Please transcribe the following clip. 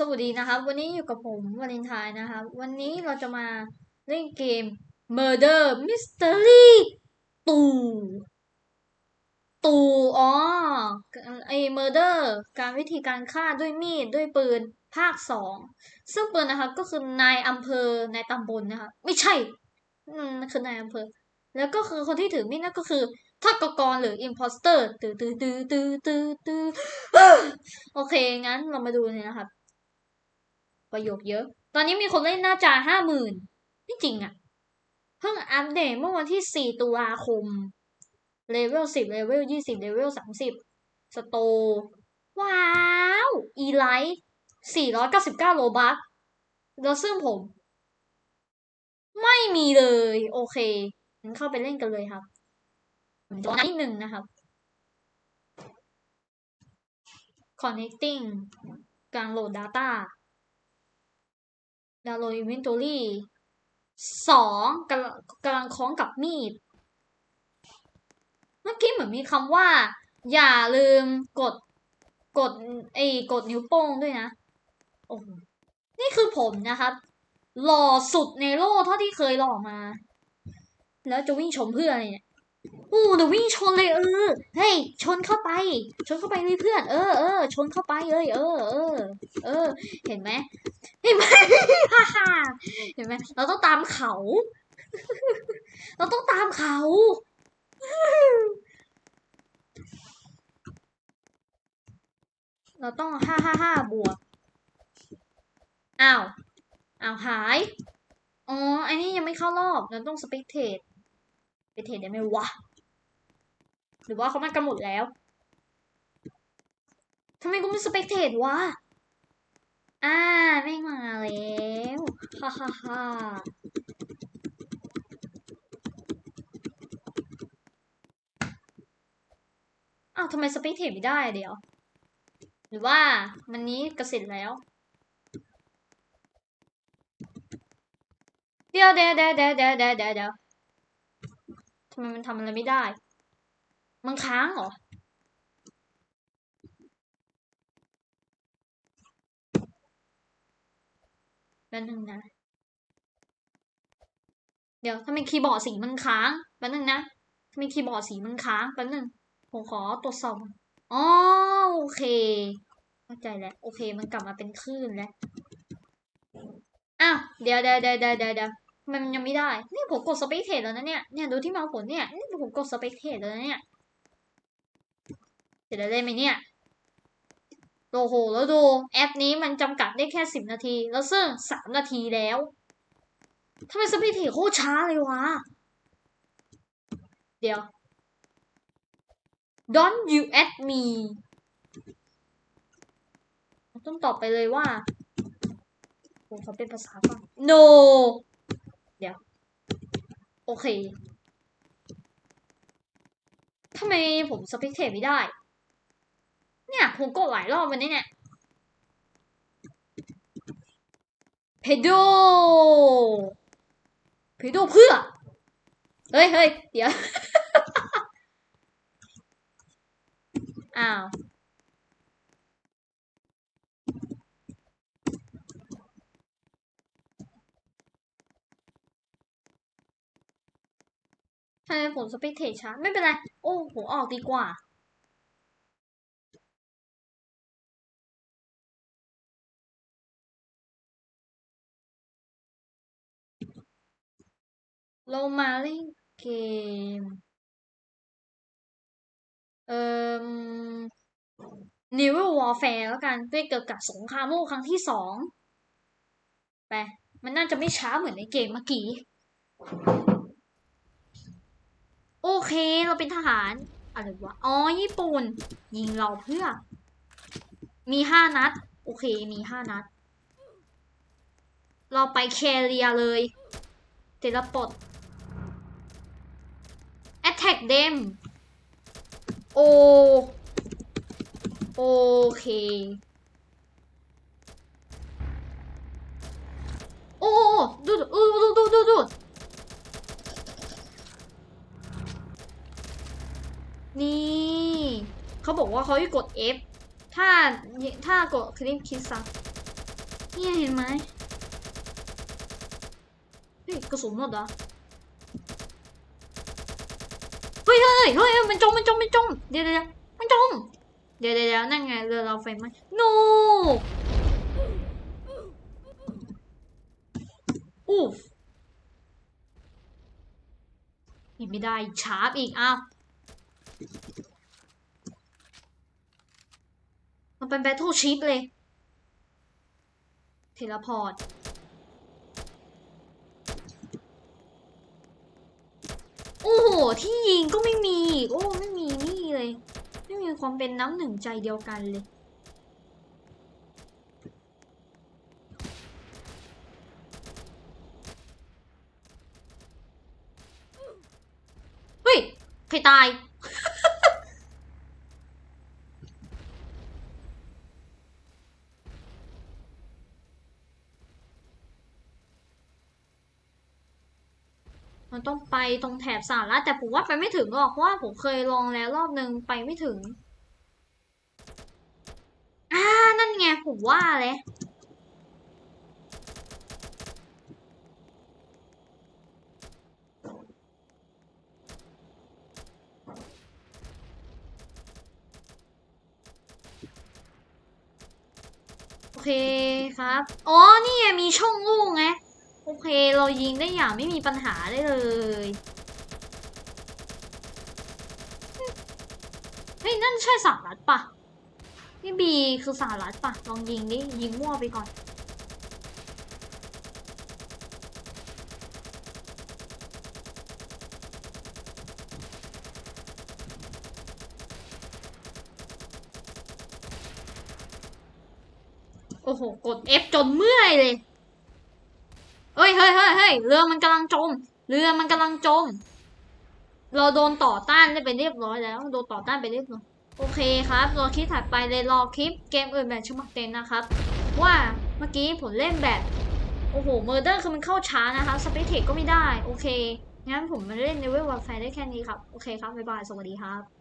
สวัสดีนะครับ วันนี้อยู่กับผมวาเลนไทน์นะครับ วันนี้เราจะมาเล่นเกม Murder Mystery ตูตูอ๋อไอ้ Murder การวิธีการฆ่าด้วยมีดด้วยปืนภาคสองซึ่งปืนนะครับก็คือนายอำเภอนายตำบลนะคะไม่ใช่อืมคือนายอำเภอ แล้วก็คือคนที่ถือมีดนั่นก็คือฆาตกรหรือ imposter ตื้อตือตือตือตือตือโอเค งั้นเรามาดูเนี่ยนะครับ ประโยคเยอะ ตอนนี้มีคนเล่นหน้าจาห้าหมื่นไม่จริงอะเพิ่งอัปเดตเมื่อวันที่สี่ตุลาคม เลเวลสิบเลเวลยี่สิบเลเวลสามสิบสโต ว้าว อีไลท์สี่ร้อยเก้าสิบเก้าโลบัคแล้วซึ่งผม ไม่มีเลย โอเคงั้นเข้าไปเล่นกันเลยครับผมจะนิดหนึ่งนะครับ connecting การโหลด data ดาวโหลด inventory สองกำลังกำลังคล้องกับมีด เมื่อกี้เหมือนมีคำว่า อย่าลืมกดกดไอ้กดนิ้วโป้งด้วยนะโอ้โหนี่คือผมนะครับ หล่อสุดในโลกเท่าที่เคยหล่อมา แล้วจะวิ่งชนเพื่อนเนี่ยโอ้เดี๋ยววิ่งชนเลยเออเฮ้ยชนเข้าไป ชนเข้าไปเลยเพื่อน เออเออชนเข้าไปเลยเออเออเออ เห็นไหม เห็นไหมฮ่าฮ่าเห็นไหมเราต้องตามเขา เราต้องตามเขาเราต้องห้าห้าห้าบวก อ้าว อ้าวหาย อ๋อ อันนี้ยังไม่เข้ารอบ เราต้องสเปกเทตสเปกเทตได้ไหมวะ หรือว่าเขามากันหมดแล้ว ทำไมกูไม่สเปกเทตวะ อ่าแม่งมาแล้วฮ่าฮ่าฮ่าอ้าวทำไมสปีดเทปไม่ได้เดี๋ยว หรือว่ามันนี้กระสินแล้วเดี๋ยวเดี๋ยวเดี๋ยวเดี๋ยวเดี๋ยวเดี๋ยวเดี๋ยวทำไมมันทำอะไรไม่ได้ มันค้างเหรอ ป๊บนึงนะ เดี๋ยวทำไมคีย์บอร์ดสีมันค้างแป๊บนึงนะทำไมคีย์บอร์ดสีมันค้างแป๊บนึงผมขอตรวจสอบอ๋อโอเค เข้าใจแล้ว โอเค มันกลับมาเป็นคลื่นแล้วอ้าวเดี๋ยวเดี๋ยวเดี๋ยวเดี๋ยวเดี๋ยวมันยังไม่ได้ นี่ผมกดสเปคเทสแล้วนะเนี่ย เนี่ยดูที่เมาส์ผมเนี่ย นี่ผมกดสเปคเทสแล้วนะเนี่ยจะได้เล่นไหมเนี่ย โอ้โห แล้วดูแอปนี้มันจำกัดได้แค่สิบนาที แล้วซึ่งสามนาทีแล้วทำไมสปีดเทคโคตรช้าเลยวะ เดี๋ยว Don't you at me ต้องตอบไปเลยว่าผมขอเป็นภาษาก่อน No เดี๋ยว โอเคทำไมผมสปีดเทคไม่ได้ ผมกดหลายรอบวันนี้เนี่ยเพโดเพโดเพื่อ เฮ้ยเฮ้ยเดี๋ยว อ้าวทำไมผมสเปกเทช้าไม่เป็นไร โอ้ผมออกดีกว่า เรามาเล่นเกม เอ่อ New Warfare แล้วกันด้วยเกี่ยวกับสงครามโลกครั้งที่สองไป มันน่าจะไม่ช้าเหมือนในเกมเมื่อกี้ โอเค เราเป็นทหาร อะไรวะ อ๋อ ญี่ปุ่น ยิงเราเพื่อ มีห้านัด โอเค มีห้านัด เราไปแคเรียเลยเทเลปด attack them โอโอเคโอ้ดูดูดูดูดูดูนี่ เขาบอกว่าเขาให้กด F ถ้าถ้ากดคลิปคิดซักเนี่ยเห็นไหมเฮ้ยกระสุนหมดเหรอเฮ้ ยเฮ้ยเฮ้ยมันจมมันจมมันจมเดี๋ยวเดี๋ยวมันจมเดี๋ยวเดี๋ยวเดี๋ยวนั่นไงเรือเราไฟไหม no อู้อีกไม่ได้ชาร์ปอีกอ้าวมันเป็นแบทเทิลชิปเลย เทเลพอร์ต โอ้โห ที่ยิงก็ไม่มี โอ้ไม่มีนี่เลย ไม่มีความเป็นน้ำหนึ่งใจเดียวกันเลย เฮ้ย ใครตาย มันต้องไปตรงแถบสหรัฐแต่ผมว่าไปไม่ถึงหรอกเพราะว่าผมเคยลองแล้วรอบนึงไปไม่ถึง อ่า นั่นไงผมว่าเลยโอเคครับ อ๋อ นี่มีช่องลูกไง โอเคเรายิงได้อย่างไม่มีปัญหาได้เลยเฮ้ยนั่นใช่สหรัฐปะนี่บีคือสหรัฐปะลองยิงดิยิงมั่วไปก่อนโอ้โห กด F จนเมื่อยเลย ฮ้ยเฮ้ยเฮ้ยเฮ้ยเรือมันกำลังจม เรือมันกำลังจม เราโดนต่อต้านได้ไปเรียบร้อยแล้ว โดนต่อต้านไปเรียบร้อย โอเคครับรอคลิปถัดไปเลยรอคลิปเกมอื่นแบบฉบับเต็มนะครับ ว่าเมื่อกี้ผมเล่นแบบ โอ้โห เมอร์เดอร์คือมันเข้าช้านะคะ สเปซเทคก็ไม่ได้ โอเค งั้นผมมาเล่นในเว็บวอลแฟร์ได้แค่นี้ครับ โอเคครับ บ๊ายบาย สวัสดีครับ